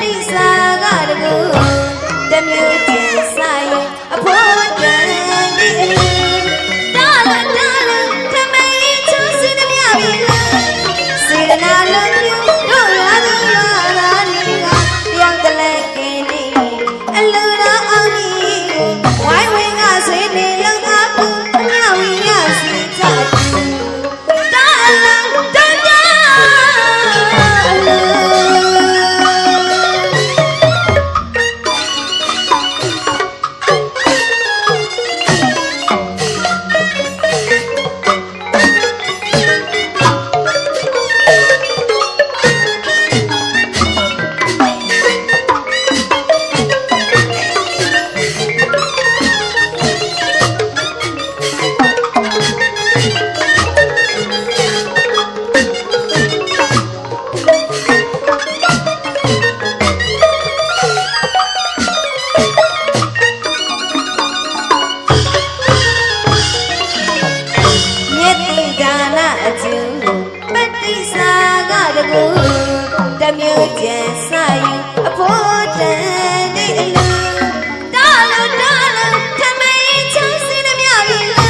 တိစာကတကူတမျိုးချင်းဆိုင်အဖို့တန်ဒီဒါလာဒါလာခမင်းချူစင်မြပြီစေနာလုံး တစ်မျိုးကျန်စယူအဖို့တန်တဲ့အလူတာလူတာလူထမင်းချောင်းစင်းနှမြပြီလူ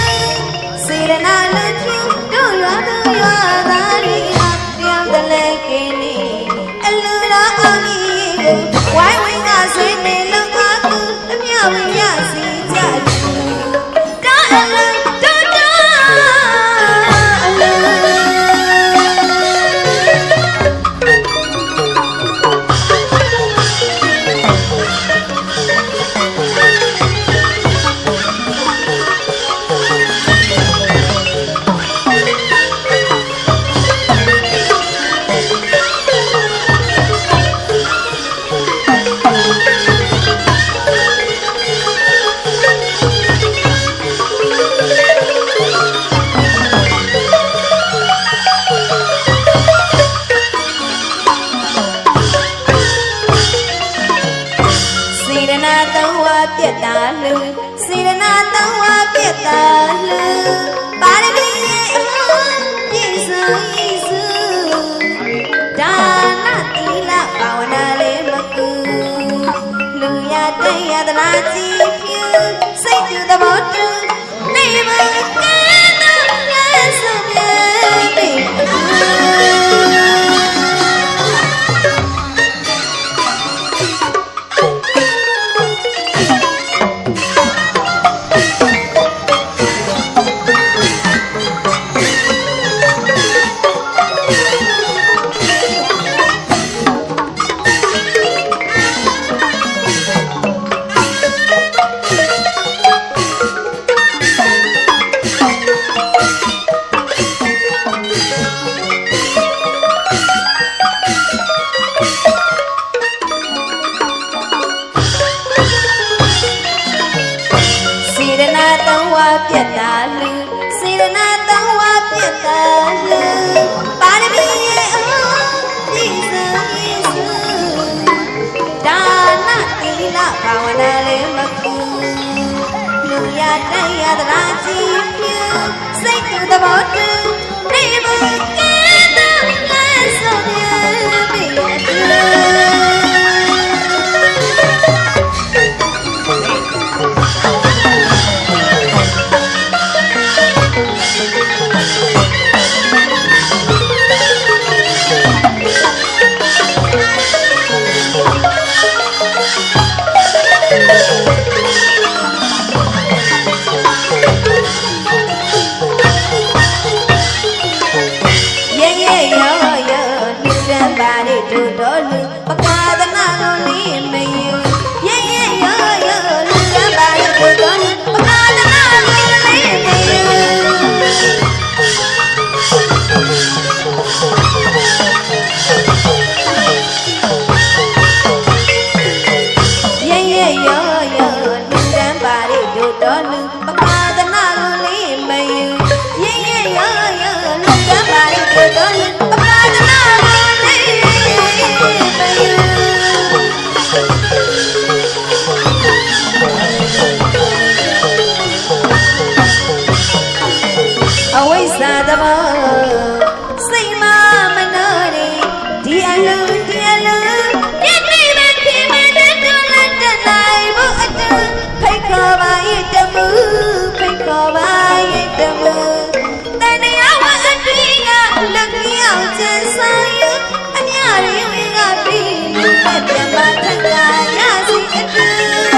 စေရနာလူချူတို့ရွာသူရွာသားတွေဟာတယောက်တလဲကင်းနေအလူတော်အောင်ကြီးကိုဝိုင်း တဲ့ ပြတ်တာလူစေရနာသုံးဝါပြတ်တာလူပါရမီရဲ့အပြည့်စုံယေစုဒါနသီလဘာဝနာလေးမကူလူရတဲ့ရတနာကြည်ဖြူစိတ်တူသဘောတူ နေမကဲတော့လက်စုံရဲ့ပြီအတူရဲ့ရဲ့ရောရောလူတန်းပါလေတို့တော်လူပကာသနာလုံးလေးမယူရဲ့ရဲ့ရောရောလူတန်းပါလေတို့တော်လူပကာသနာလုံးလေးမယူရဲ့ရဲ့ရောရောလူတန်းပါလေ တို့တော်လူပကာသနာလုံးလေးမယူရဲ့ရဲ့ရောရောလူတန်းပါလေတို့တော်လူပကာသနာလုံးလေးမယူ တမှုတန်တရားဝအတွေ့ကလူကြီးအောင်ကျန်ဆောင်ယူအမြရင်းကပြီးလူနဲ့ပြန်မထက်လာရစီအတူ